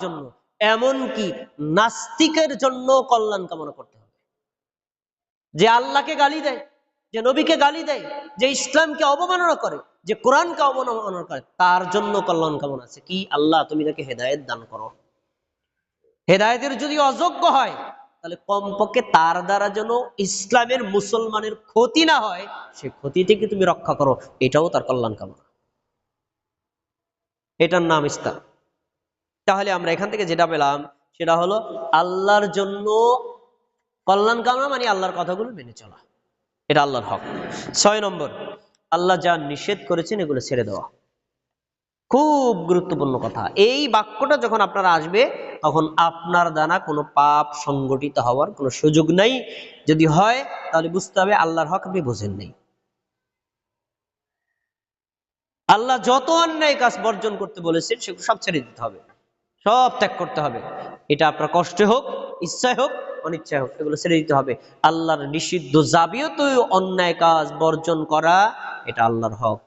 জন্য। এমনকি নাস্তিকের জন্য কল্যাণ কামনা করতে হবে। যে আল্লাহকে গালি দেয়, যে নবীকে গালি দেয়, যে ইসলামকে অবমাননা করে, যে কোরআনকে অবমাননা করে, তার জন্য কল্যাণ কামনা আছে। কি? আল্লাহ, তুমি তাকে হেদায়েত দান করো। হেদায়েতের যদি অযোগ্য হয়, তাহলে কমপক্ষে তার দ্বারা যেন ইসলামের মুসলমানের ক্ষতি না হয়, সে ক্ষতি থেকে তুমি রক্ষা করো। এটাও তার কল্যাণ কামনা। এটার নাম ইসলাম। তাহলে আমরা এখান থেকে যেটা পেলাম, সেটা হলো আল্লাহর জন্য কল্যাণ কামনা মানে আল্লাহর কথাগুলো মেনে চলা। এটা আল্লাহর হক। ছয় নম্বর, আল্লাহ যা নিষেধ করেছেন এগুলো ছেড়ে দেওয়া। খুব গুরুত্বপূর্ণ কথা। এই বাক্যটা যখন আপনারা আসবে, তখন আপনার দ্বারা কোনো পাপ সংগঠিত হওয়ার কোনো সুযোগ নাই। যদি হয়, তাহলে বুঝতে হবে আল্লাহর হক আপনি বোঝেন নেই। আল্লাহ যত অন্যায় কাজ বর্জন করতে বলেছেন সেগুলো সব ছেড়ে দিতে হবে। সব ত্যাগ করতে হবে। এটা আপনার কষ্টে হোক, ইচ্ছায় হোক, অনিচ্ছায় হোক, এগুলো ছেড়ে দিতে হবে। আল্লাহর নিষিদ্ধ জাবিয়ত অন্যায় কাজ বর্জন করা, এটা আল্লাহর হক।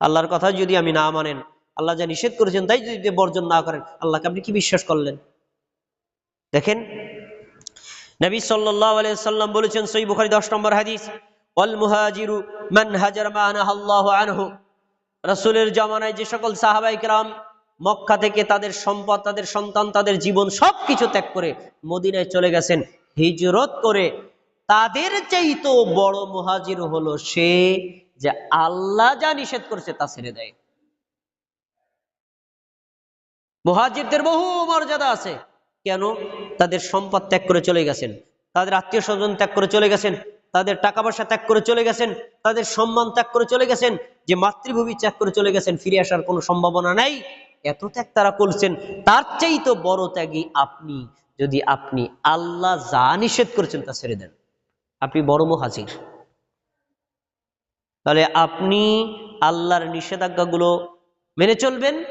আল্লাহর কথা যদি আমি না মানেন, আল্লাহ যা নিষেধ করেছেন তাই যদি বর্জন না করেন, আল্লাহকে আপনি কি বিশ্বাস করলেন? দেখেন, নবী সাল্লাম বলেছেন সই বুখারি দশ নম্বর হাদিস, ওয়াল মুহাজিরু মান হাজার আল্লাহ আনহু। রাসূলের জামানায় যে সকল সাহাবাই কেরাম মক্কা থেকে তাদের সম্পদ, তাদের সন্তান, তাদের জীবন সবকিছু ত্যাগ করে মদিনায় চলে গেছেন। হিজরত করে তাদের চাইতো বড় মুহাজির হলো সে যে আল্লাহ যা নিষেধ করেছে তা ছেড়ে দেয়। মুহাজিরদের বহু মর্যাদা আছে। কেন? তাদের সম্পদ ত্যাগ করে চলে গেছেন। তাদের আত্মীয় স্বজন ত্যাগ করে চলে গেছেন। তাদের টাকা পয়সা ত্যাগ করে চলে গেছেন। তাদের সম্মান ত্যাগ করে চলে গেছেন। যে মাতৃভূমি ত্যাগ করে চলে গেছেন, ফিরে আসার কোনো সম্ভাবনা নাই। এত ত্যাগ তারা করছেন, তার চেয়ে তো বড় ত্যাগী আপনি, যদি আপনি আল্লাহ যা নিষেধ করেছেন তা ছেড়ে দেন। আপনি বড় মহাজির। তাহলে আপনি আল্লাহর নিষেধাজ্ঞাগুলো মেনে চলবেন।